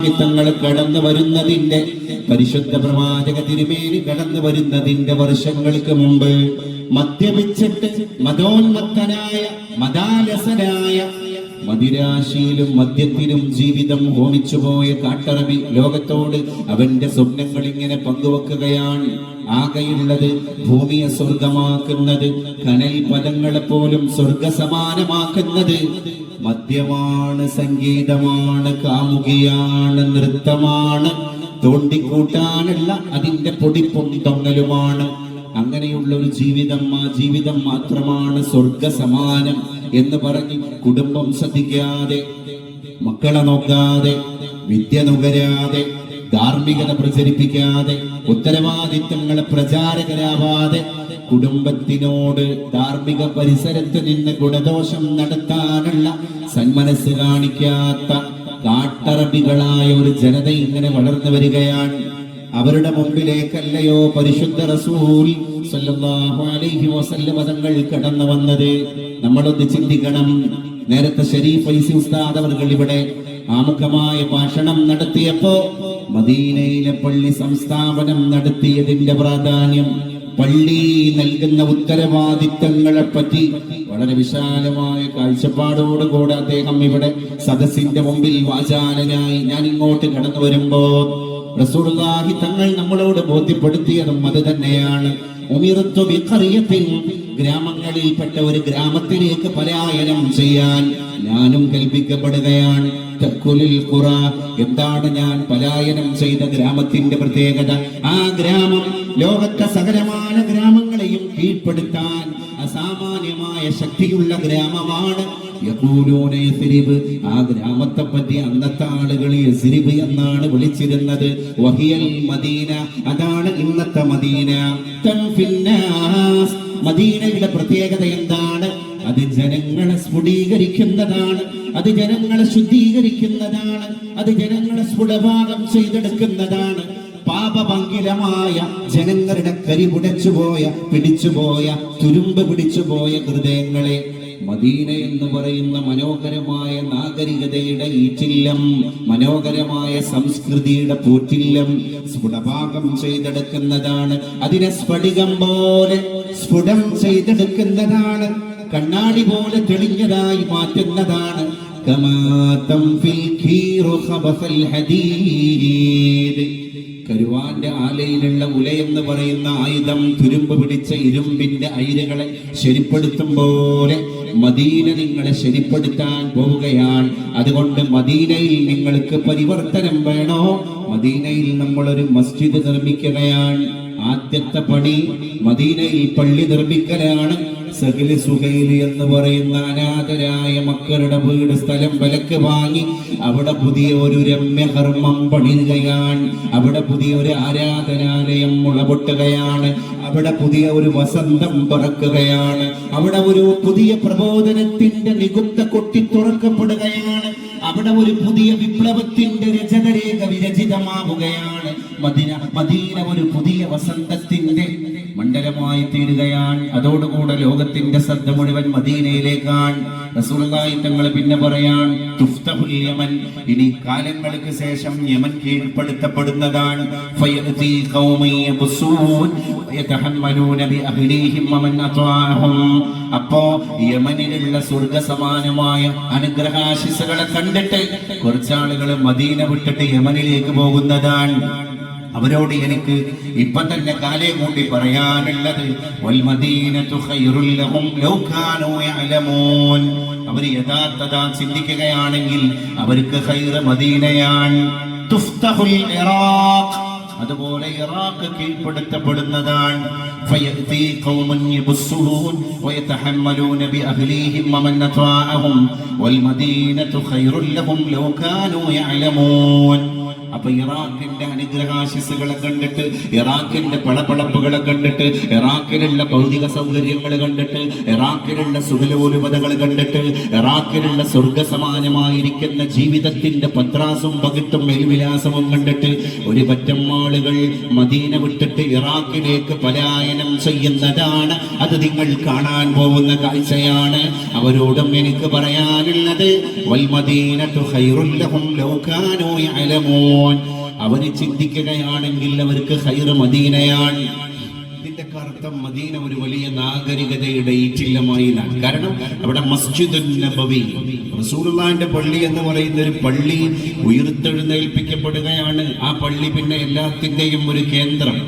തങ്ങൾ കടന്നു വരുന്നതിന്റെ പരിശുദ്ധ പ്രവാചക തിരുമേനി കടന്നു വരുന്നതിന്റെ വർഷങ്ങൾക്ക് മുമ്പ് മദ്യപിച്ചിട്ട് മതോന്മത്തനായ മതാലസനായ മദിരാശിയിലും മദ്യത്തിലും ജീവിതം ഹോമിച്ചുപോയ കാട്ടറബി ലോകത്തോട് അവന്റെ സ്വപ്നങ്ങൾ ഇങ്ങനെ പങ്കുവെക്കുകയാണ്. ആകെയുള്ളത് ഭൂമിയെ സ്വർഗമാക്കുന്നത് കനൽ പദങ്ങളെ പോലും സ്വർഗസമാനമാക്കുന്നത് മദ്യമാണ് സംഗീതമാണ് കാമുകിയാണ് നൃത്തമാണ്. തോണ്ടിക്കൂട്ടാനുള്ള അതിന്റെ പൊടിപ്പും തൊങ്ങലുമാണ്. അങ്ങനെയുള്ള ഒരു ജീവിതം ആ ജീവിതം മാത്രമാണ് സ്വർഗ സമാനം എന്ന് പറഞ്ഞ് കുടുംബം ശ്രദ്ധിക്കാതെ മക്കളെ നോക്കാതെ വിദ്യ നുകരാതെ ധാർമ്മികത പ്രചരിപ്പിക്കാതെ ഉത്തരവാദിത്തങ്ങളെ പ്രചാരകരാവാതെ കുടുംബത്തിനോട് ധാർമ്മിക പരിസരത്ത് നിന്ന് ഗുണദോഷം നടത്താനുള്ള സന്മനസ് കാണിക്കാത്ത കാട്ടറബികളായ ഒരു ജനത ഇങ്ങനെ വളർന്നു വരികയാണ്. അവരുടെ മുമ്പിലേക്കല്ലയോ പരിശുദ്ധ റസൂൽ അലൈഹി തങ്ങൾ കടന്നു വന്നത്. നമ്മളൊന്ന് ചിന്തിക്കണം. നേരത്തെ ഷരീഫ് ഉസ്താദ് അവർ ഇവിടെ ആമുഖമായ ഭാഷണം നടത്തിയപ്പോ മദീനയിലെ പള്ളി സംസ്ഥാപനം നടത്തിയതിന്റെ പ്രാധാന്യം പള്ളി നൽകുന്ന ഉത്തരവാദിത്തങ്ങളെ പറ്റി വളരെ വിശാലമായ കാഴ്ചപ്പാടോടുകൂടെ അദ്ദേഹം ഇവിടെ സദസ്സിന്റെ മുമ്പിൽ വാചാലനായി ഞാൻ ഇങ്ങോട്ട് കടന്നു വരുമ്പോ റസൂലുള്ളാഹി തങ്ങൾ നമ്മളോട് ബോധ്യപ്പെടുത്തിയതും അത് തന്നെയാണ്. ഗ്രാമങ്ങളിൽപ്പെട്ട ഒരു ഗ്രാമത്തിലേക്ക് പലായനം ചെയ്യാൻ ഞാനും കൽപ്പിക്കപ്പെടുകയാണ്. എന്താണ് ഞാൻ പലായനം ചെയ്ത ഗ്രാമത്തിന്റെ പ്രത്യേകത? ആ ഗ്രാമം ലോകത്തെ സകലമായ ഗ്രാമങ്ങളെയും കീഴ്പ്പെടുത്താൻ അസാമാന്യമായ ശക്തിയുള്ള ഗ്രാമമാണ് ആ ഗ്രാമത്തെ പറ്റി അന്നത്തെ ആളുകൾ യസിരിബ് എന്നാണ് വിളിച്ചിരുന്നത്. വഹിയൽ മദീന. അതാണ് ഇന്നത്തെ മദീന. മദീനയുടെ പ്രത്യേകത എന്താണ്? അത് ജനങ്ങളെ സ്ഫുടീകരിക്കുന്നതാണ്. അത് ജനങ്ങളെ ശുദ്ധീകരിക്കുന്നതാണ്. അത് ജനങ്ങളെ സ്ഫുടഭാഗം ചെയ്തെടുക്കുന്നതാണ്. പാപഭംഗിലമായ ജനങ്ങളുടെ കരി കരിപുടച്ചുപോയ പിടിച്ചുപോയ തുരുമ്പ് പിടിച്ചുപോയ ഹൃദയങ്ങളെ മദീന എന്ന് പറയുന്ന മനോഹരമായ നാഗരികതയുടെ ഈറ്റില്ലം മനോഹരമായ സംസ്കൃതിയുടെ പൂറ്റില്ലം സ്ഫുടഭാഗം ചെയ്തെടുക്കുന്നതാണ്. അതിനെ സ്ഫടികം പോലെ സ്ഫുടം ചെയ്തെടുക്കുന്നതാണ്. കണ്ണാടി പോലെ തെളിഞ്ഞതായി മാറ്റുന്നതാണ്. കമാ تنفي الكير خبث الحديد. കരുവാന്റെ ആലയിലുള്ള ഉലയെന്ന് പറയുന്ന ആയുധം തുരുമ്പ് പിടിച്ച ഇരുമ്പിന്റെ അയിരുകളെ ശരിപ്പെടുത്തും പോലെ മദീന നിങ്ങളെ ശരിപ്പെടുത്താൻ പോവുകയാണ്. അതുകൊണ്ട് മദീനയിൽ നിങ്ങൾക്ക് പരിവർത്തനം വേണോ? മദീനയിൽ നമ്മളൊരു മസ്ജിദ് നിർമ്മിക്കുകയാണ്. ആദ്യത്തെ പണി മദീനയിൽ പള്ളി നിർമ്മിക്കലാണ്. സഹിൽ സുഹൈലി എന്ന് പറയുന്ന അനാഥരായ മക്കളുടെ വീട് സ്ഥലം വിലക്ക് വാങ്ങി അവിടെ പുതിയ ഒരു രമ്യകർമ്മം പണിയുകയാണ്. അവിടെ പുതിയ ഒരു ആരാധനാലയം മുളപൊട്ടുകയാണ്. അവിടെ പുതിയ ഒരു വസന്തം തുറക്കുകയാണ് അവിടെ ഒരു പുതിയ പ്രബോധനത്തിന്റെ നികുത്ത കൊട്ടി തുറക്കപ്പെടുകയാണ്. അവിടെ ഒരു പുതിയ വിപ്ലവത്തിന്റെ രചനരേഖ വിരചിതമാവുകയാണ്. മദീന മദീന ഒരു പുതിയ വസന്തത്തിന്റെ മണ്ഡലമായി തീരുകയാണ്. അതോടുകൂടെ ലോകത്തിന്റെ ശ്രദ്ധ മുഴുവൻ മദീനയിലേക്കാണ്. റസൂലുള്ളാഹി തങ്ങൾ പിന്നെ പറയാൻ തുഫ്തഹുൽ യമൻ. ഇനി കാലങ്ങൾക്ക് ശേഷം യമൻ കീഴ്പ്പെടുത്തപ്പെടുന്നതാണ്. അപ്പോ യമനിലുള്ള സ്വർഗ സമാനമായ അനുഗ്രഹാശിസുകളെ കണ്ടിട്ട് കുറച്ചാളുകൾ മദീന വിട്ടിട്ട് യമനിലേക്ക് പോകുന്നതാണ്. അവരോട് എനിക്ക് ഇപ്പൊ തന്നെ കാലേ കൂട്ടി പറയാനുള്ളത് അവർ യഥാർത്ഥത ചിന്തിക്കുകയാണെങ്കിൽ അവർക്ക് ഖൈറ് മദീനയാണ്. അതുപോലെ ഇറാഖ് കീഴ്പ്പെടുത്തപ്പെടുന്നതാണ്. ഖൗമൻ യബ്സുഹൂൻ വയതഹമ്മലൂന ബിഅഹ്ലിഹിം വമൻ അത്വാഅഹും വൽ മദീനത്തു ഖൈറുൽ ലഹും ലൗ കാനൂ യഅലമൂൻ. അപ്പൊ ഇറാഖിന്റെ അനുഗ്രഹാശിസുകളെ കണ്ടിട്ട് ഇറാഖിന്റെ പടപ്പടപ്പുകളെ കണ്ടിട്ട് ഇറാഖിലുള്ള ഭൗതിക സൗകര്യങ്ങൾ കണ്ടിട്ട് ഇറാഖിലുള്ള സുഖലോലുപതകൾ കണ്ടിട്ട് ഇറാഖിലുള്ള സ്വർഗസമാനമായിരിക്കുന്ന ജീവിതത്തിന്റെ പത്രാസും പകിട്ടും മേൽവിലാസവും കണ്ടിട്ട് ഒരു പറ്റം ആളുകൾ മദീന വിട്ടിട്ട് ഇറാഖിലേക്ക് പലായനം ചെയ്യുന്നതാണ്. അത് നിങ്ങൾ കാണാൻ പോകുന്ന കാഴ്ചയാണ്. അവരോടും എനിക്ക് പറയാനുള്ളത് വൽമദീനത്തു ഹൈറുല്ലഹും ലഹും ലൗ യഅലമൂൻ അവർ ചിന്തിക്കുകയാണെങ്കിൽ അവർക്ക് ഹൈറ് മദീനയാണ്. ഇതിന്റെ അർത്ഥം മദീന ഒരു വലിയ നാഗരികതയുടെ ഈറ്റില്ലമായി കാരണം അവിടെ മസ്ജിദുൻ നബവി റസൂലുള്ളാന്റെ പള്ളി എന്ന് പറയുന്ന ഒരു പള്ളി ഉയർത്തെഴുന്നേൽപ്പിക്കപ്പെടുകയാണ്. ആ പള്ളി പിന്നെ എല്ലാത്തിന്റെയും ഒരു കേന്ദ്രം.